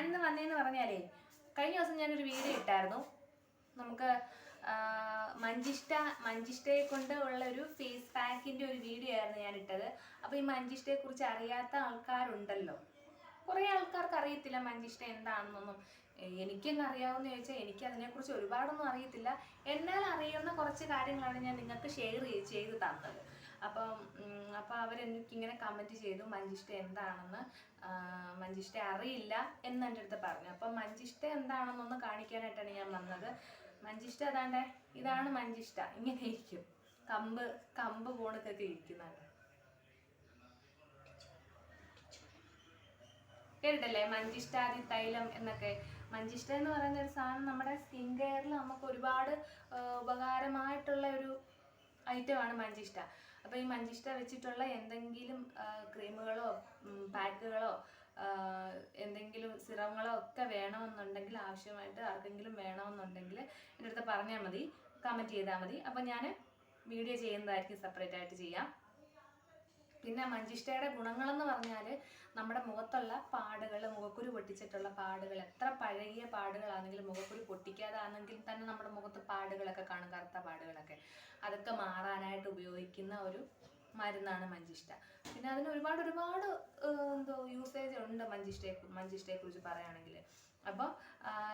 ഞാനിന്ന് വന്നതെന്ന് പറഞ്ഞാലേ കഴിഞ്ഞ ദിവസം ഞാനൊരു വീഡിയോ ഇട്ടായിരുന്നു. നമുക്ക് മഞ്ചിഷ്ട മഞ്ചിഷ്ടയെ കൊണ്ട് ഉള്ള ഒരു ഫേസ് പാക്കിന്റെ ഒരു വീഡിയോ ആയിരുന്നു ഞാൻ ഇട്ടത് അപ്പോൾ ഈ മഞ്ചിഷ്ടയെ കുറിച്ച് അറിയാത്ത ആൾക്കാരുണ്ടല്ലോ. കുറേ ആൾക്കാർക്ക് അറിയത്തില്ല മഞ്ചിഷ്ട എന്താണെന്നൊന്നും. എനിക്കൊന്നും അറിയാവുന്ന ചോദിച്ചാൽ എനിക്ക് അതിനെക്കുറിച്ച് ഒരുപാടൊന്നും അറിയത്തില്ല. എന്നാൽ അറിയുന്ന കുറച്ച് കാര്യങ്ങളാണ് ഞാൻ നിങ്ങൾക്ക് ഷെയർ ചെയ്ത് തന്നത്. അപ്പം ഉം, അപ്പം അവരെനിക്കിങ്ങനെ കമന്റ് ചെയ്തു മഞ്ചിഷ്ട എന്താണെന്ന് മഞ്ചിഷ്ട അറിയില്ല എന്ന് എന്റെ അടുത്ത് പറഞ്ഞു. അപ്പം മഞ്ചിഷ്ട എന്താണെന്നൊന്ന് കാണിക്കാനായിട്ടാണ് ഞാൻ വന്നത്. മഞ്ചിഷ്ട അതാണ്ടേ ഇതാണ് മഞ്ചിഷ്ട. ഇങ്ങനെ ഇരിക്കും. കമ്പ് കമ്പ് പോണക്കൊക്കെ ഇരിക്കുന്നുണ്ട്. കേട്ടിട്ടല്ലേ? മഞ്ചിഷ്ടാദി തൈലം എന്നൊക്കെ. മഞ്ചിഷ്ട എന്ന് പറയുന്ന ഒരു സാധനം നമ്മുടെ സ്കിൻ കെയറിൽ നമുക്ക് ഒരുപാട് ഉപകാരമായിട്ടുള്ള ഒരു ഐറ്റമാണ് മഞ്ചിഷ്ട. അപ്പോൾ ഈ മഞ്ചിഷ്ട വെച്ചിട്ടുള്ള എന്തെങ്കിലും ക്രീമുകളോ പാക്കുകളോ എന്തെങ്കിലും സിറങ്ങളോ ഒക്കെ വേണമെന്നുണ്ടെങ്കിൽ ആവശ്യമായിട്ട് ആർക്കെങ്കിലും വേണമെന്നുണ്ടെങ്കിൽ എന്റെ അടുത്ത് പറഞ്ഞാൽ മതി. കമന്റ് ചെയ്താൽ മതി. അപ്പോൾ ഞാൻ വീഡിയോ ചെയ്യുന്നതായിരിക്കും സെപ്പറേറ്റ് ആയിട്ട് ചെയ്യാം. പിന്നെ മഞ്ചിഷ്ടയുടെ ഗുണങ്ങളെന്ന് പറഞ്ഞാൽ നമ്മുടെ മുഖത്തുള്ള പാടുകൾ മുഖക്കുരു പൊട്ടിച്ചിട്ടുള്ള പാടുകൾ എത്ര പഴകിയ പാടുകളാണെങ്കിലും മുഖക്കുരു പൊട്ടിക്കാതാണെങ്കിൽ തന്നെ നമ്മുടെ മുഖത്ത് പാടുകളൊക്കെ കാണും കറുത്ത പാടുകളൊക്കെ. അതൊക്കെ മാറാനായിട്ട് ഉപയോഗിക്കുന്ന ഒരു മരുന്നാണ് മഞ്ചിഷ്ട. പിന്നെ അതിന് ഒരുപാട് ഒരുപാട് എന്തോ യൂസേജ് ഉണ്ട് മഞ്ചിഷ്ടയെ മഞ്ചിഷ്ടയെ കുറിച്ച് പറയുകയാണെങ്കിൽ. അപ്പോൾ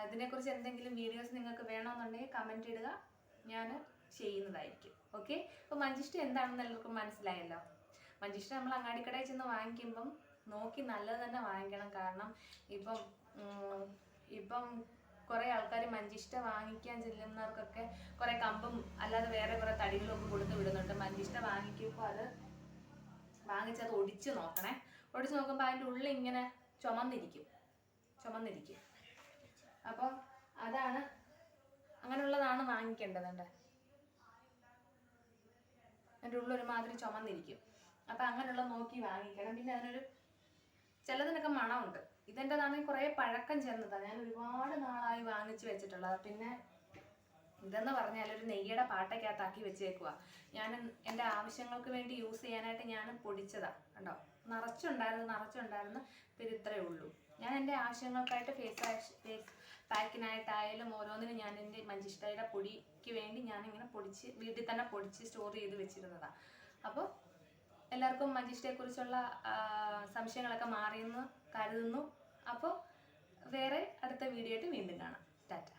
ഇതിനെക്കുറിച്ച് എന്തെങ്കിലും വീഡിയോസ് നിങ്ങൾക്ക് വേണമെന്നുണ്ടെങ്കിൽ കമന്റ് ഇടുക. ഞാൻ ചെയ്യുന്നതായിരിക്കും. ഓക്കെ അപ്പോൾ മഞ്ചിഷ്ട എന്താണെന്ന് എല്ലാവർക്കും മനസ്സിലായല്ലോ? മഞ്ചിഷ്ട നമ്മൾ അങ്ങാടിക്കടയിൽ ചെന്ന് വാങ്ങിക്കുമ്പം നോക്കി നല്ലത് തന്നെ വാങ്ങിക്കണം. കാരണം ഇപ്പം ഇപ്പം കുറേ ആൾക്കാർ മഞ്ചിഷ്ട വാങ്ങിക്കാൻ ചെല്ലുന്നവർക്കൊക്കെ കുറേ കമ്പും അല്ലാതെ വേറെ കുറേ തടികളും ഒക്കെ കൊടുത്ത് വിടുന്നുണ്ട്. മഞ്ചിഷ്ട വാങ്ങിക്കുമ്പോൾ അത് വാങ്ങിച്ചത് ഒടിച്ച് നോക്കണേ. ഒടിച്ച് നോക്കുമ്പോൾ അതിന്റെ ഉള്ളിൽ ഇങ്ങനെ ചുമന്നിരിക്കും. ചുമന്നിരിക്കും. അപ്പോൾ അതാണ് അങ്ങനെയുള്ളതാണ് വാങ്ങിക്കേണ്ടതുണ്ട് അതിന്റെ ഉള്ളിൽ ഒരുമാതിരി ചുമന്നിരിക്കും. അപ്പം അങ്ങനെയുള്ള നോക്കി വാങ്ങിക്കണം. പിന്നെ അതിനൊരു ചിലതിനൊക്കെ മണമുണ്ട്. ഇതിന്റെതാണെങ്കിൽ കുറേ പഴക്കം ചെന്നതാണ് ഞാൻ ഒരുപാട് നാളായി വാങ്ങിച്ചു വെച്ചിട്ടുള്ളത്. പിന്നെ ഇതെന്ന് പറഞ്ഞാൽ ഒരു നെയ്യുടെ പാട്ടയ്ക്കകത്താക്കി വെച്ചേക്കുക ഞാൻ എന്റെ ആവശ്യങ്ങൾക്ക് വേണ്ടി യൂസ് ചെയ്യാനായിട്ട് ഞാൻ പൊടിച്ചതാണ് കണ്ടോ? നിറച്ചുണ്ടായിരുന്നു നിറച്ചുണ്ടായിരുന്നു പിന്നെ ഇത്രയേ ഉള്ളൂ. ഞാൻ എന്റെ ആവശ്യങ്ങൾക്കായിട്ട് ഫേസ് വാഷ് ഫേസ് പാക്കിനായിട്ടായാലും ഓരോന്നിനും ഞാൻ എന്റെ മഞ്ചിഷ്ടയുടെ പൊടിക്ക് വേണ്ടി ഞാൻ ഇങ്ങനെ പൊടിച്ച് വീട്ടിൽ തന്നെ പൊടിച്ച് സ്റ്റോർ ചെയ്ത് വെച്ചിരുന്നതാണ് അപ്പോൾ എല്ലാവർക്കും മഞ്ചിഷ്ടയെക്കുറിച്ചുള്ള കുറിച്ചുള്ള സംശയങ്ങളൊക്കെ മാറിയെന്ന് കരുതുന്നു. അപ്പോൾ വേറെ അടുത്ത വീഡിയോ ആയിട്ട് വീണ്ടും കാണാം. ടാറ്റ.